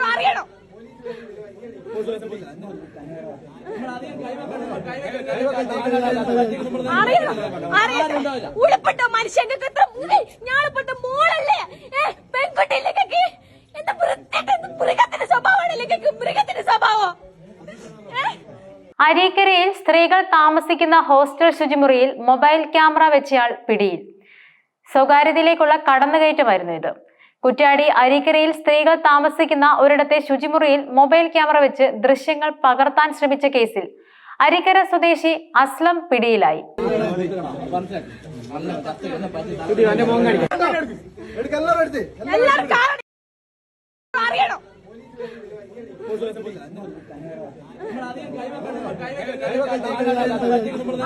അറിയണം. ഉൾപ്പെട്ട മനുഷ്യന്റെ ഞാളിപ്പെട്ട മോളല്ലേ? ഏ പെൺകുട്ടിയിലേക്കൊക്കെ എന്താ മൃഗത്തിന്റെ സ്വഭാവമാണ് ഇല്ലെങ്കിൽ മൃഗത്തിന്റെ സ്വഭാവം? അരീക്കരയിൽ സ്ത്രീകൾ താമസിക്കുന്ന ഹോസ്റ്റൽ ശുചിമുറിയിൽ മൊബൈൽ ക്യാമറ വെച്ചയാൾ പിടിയിൽ. സ്വകാര്യതയിലേക്കുള്ള കടന്നുകയറ്റമായിരുന്നു ഇത്. കുറ്റാടി അരീക്കരയിൽ സ്ത്രീകൾ താമസിക്കുന്ന ഒരിടത്തെ ശുചിമുറിയിൽ മൊബൈൽ ക്യാമറ വെച്ച് ദൃശ്യങ്ങൾ പകർത്താൻ ശ്രമിച്ച കേസിൽ അരിക്കര സ്വദേശി അസ്ലം പിടിയിലായി. എടുക്ക് എല്ലാവരും എടുത്ത് എല്ലാവരും കാരണം അറിയണം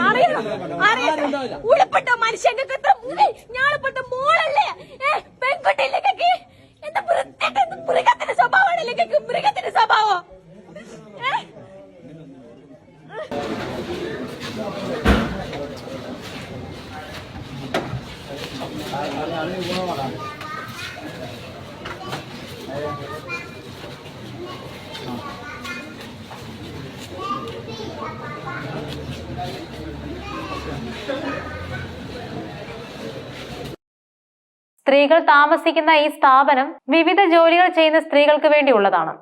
അറിയണം അറിയണം ഉൾപ്പെട്ട മനുഷ്യങ്ങൾക്ക് എത്ര മുടി ഞാളിപ്പെട്ട മോളല്ലേ ഏ പെൺകുട്ടിയിലേക്കൊക്കെ എന്താ വൃത്തിയുടെ മൃഗത്തിന്റെ സ്വഭാവമാണ് ഇല്ലെങ്കിൽ മൃഗത്തിന്റെ സ്വഭാവം ഏ സ്ത്രീകൾ താമസിക്കുന്ന ഈ സ്ഥാപനം വിവിധ ജോലികൾ ചെയ്യുന്ന സ്ത്രീകൾക്ക് വേണ്ടിയുള്ളതാണ്.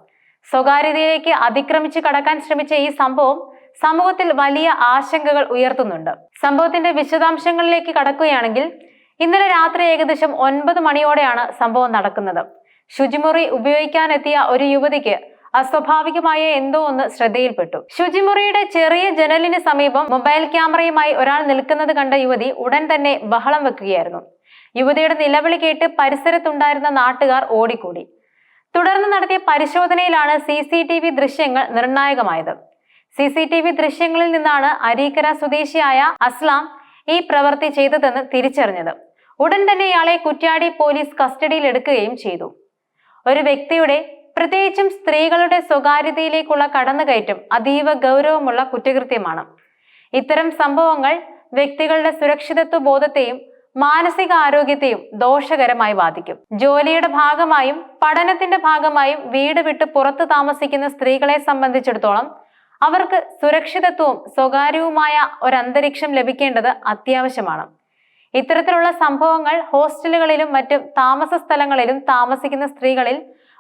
സ്വകാര്യതയിലേക്ക് അതിക്രമിച്ച് കടക്കാൻ ശ്രമിച്ച ഈ സംഭവം സമൂഹത്തിൽ വലിയ ആശങ്കകൾ ഉയർത്തുന്നുണ്ട്. സംഭവത്തിന്റെ വിശദാംശങ്ങളിലേക്ക് കടക്കുകയാണെങ്കിൽ ഇന്നലെ രാത്രി ഏകദേശം ഒൻപത് മണിയോടെയാണ് സംഭവം നടക്കുന്നത്. ശുചിമുറി ഉപയോഗിക്കാനെത്തിയ ഒരു യുവതിക്ക് അസ്വാഭാവികമായ എന്തോ ഒന്ന് ശ്രദ്ധയിൽപ്പെട്ടു. ശുചിമുറിയുടെ ചെറിയ ജനലിന് സമീപം മൊബൈൽ ക്യാമറയുമായി ഒരാൾ നിൽക്കുന്നത് കണ്ട യുവതി ഉടൻ തന്നെ ബഹളം വെക്കുകയായിരുന്നു. യുവതിയുടെ നിലവിളി കേട്ട് പരിസരത്തുണ്ടായിരുന്ന നാട്ടുകാർ ഓടിക്കൂടി. തുടർന്ന് നടത്തിയ പരിശോധനയിലാണ് സി സി ടി വി ദൃശ്യങ്ങൾ നിർണായകമായത്. സി സി ടി വി ദൃശ്യങ്ങളിൽ നിന്നാണ് അരീക്കര സ്വദേശിയായ അസ്ലാം ഈ പ്രവൃത്തി ചെയ്തതെന്ന് തിരിച്ചറിഞ്ഞത്. ഉടൻ തന്നെ ഇയാളെ കുറ്റ്യാടി പോലീസ് കസ്റ്റഡിയിൽ എടുക്കുകയും ചെയ്തു. ഒരു വ്യക്തിയുടെ പ്രത്യേകിച്ചും സ്ത്രീകളുടെ സ്വകാര്യതയിലേക്കുള്ള കടന്നുകയറ്റം അതീവ ഗൗരവമുള്ള കുറ്റകൃത്യമാണ്. ഇത്തരം സംഭവങ്ങൾ വ്യക്തികളുടെ സുരക്ഷിതത്വ ബോധത്തെയും മാനസിക ആരോഗ്യത്തെയും ദോഷകരമായി ബാധിക്കും. ജോലിയുടെ ഭാഗമായും പഠനത്തിന്റെ ഭാഗമായും വീട് വിട്ട് പുറത്തു താമസിക്കുന്ന സ്ത്രീകളെ സംബന്ധിച്ചിടത്തോളം അവർക്ക് സുരക്ഷിതത്വവും സ്വകാര്യവുമായ ഒരു അന്തരീക്ഷം ലഭിക്കേണ്ടത് അത്യാവശ്യമാണ്. ഇത്തരത്തിലുള്ള സംഭവങ്ങൾ ഹോസ്റ്റലുകളിലും മറ്റ് താമസ സ്ഥലങ്ങളിലും താമസിക്കുന്ന സ്ത്രീകളിൽ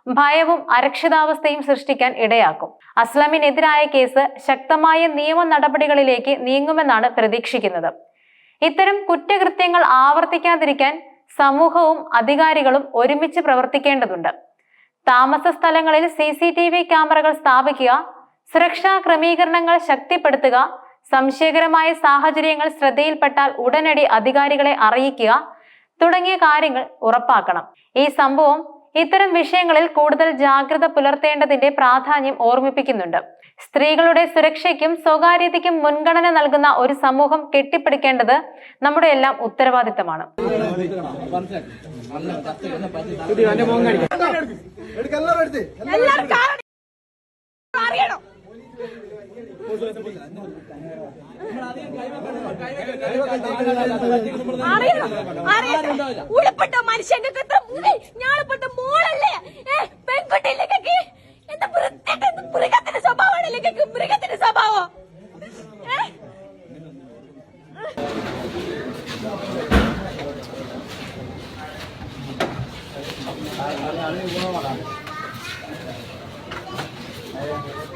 ഭയവും അരക്ഷിതാവസ്ഥയും സൃഷ്ടിക്കാൻ ഇടയാക്കും. അസ്ലമിനെതിരായ കേസ് ശക്തമായ നിയമ നടപടികളിലേക്ക് നീങ്ങുമെന്നാണ് പ്രതീക്ഷിക്കുന്നത്. ഇത്തരം കുറ്റകൃത്യങ്ങൾ ആവർത്തിക്കാതിരിക്കാൻ സമൂഹവും അധികാരികളും ഒരുമിച്ച് പ്രവർത്തിക്കേണ്ടതുണ്ട്. താമസ സ്ഥലങ്ങളിൽ സി സി ടി വി ക്യാമറകൾ സ്ഥാപിക്കുക സുരക്ഷാ ക്രമീകരണങ്ങൾ ശക്തിപ്പെടുത്തുക സംശയകരമായ സാഹചര്യങ്ങൾ ശ്രദ്ധയിൽപ്പെട്ടാൽ ഉടനടി അധികാരികളെ അറിയിക്കുക തുടങ്ങിയ കാര്യങ്ങൾ ഉറപ്പാക്കണം. ഈ സംഭവം ഇത്തരം വിഷയങ്ങളിൽ കൂടുതൽ ജാഗ്രത പുലർത്തേണ്ടതിന്റെ പ്രാധാന്യം ഓർമ്മിപ്പിക്കുന്നുണ്ട്. സ്ത്രീകളുടെ സുരക്ഷയ്ക്കും സ്വകാര്യതയ്ക്കും മുൻഗണന നൽകുന്ന ഒരു സമൂഹം കെട്ടിപ്പടുക്കേണ്ടത് നമ്മുടെ എല്ലാം ഉത്തരവാദിത്തമാണ് എടുത്ത് എല്ലാവരും കാരണം അറിയണം അറിയണം അറിയണം ഉൾപ്പെട്ട മുടി? ഞാളിപ്പെട്ട മോളല്ലേ? ഏ പെൺകുട്ടിയിലേക്കൊക്കെ എന്താ മൃഗത്തിന്റെ സ്വഭാവമാണല്ലേ മൃഗത്തിന്റെ സ്വഭാവം. ഏ? എടുക്ക്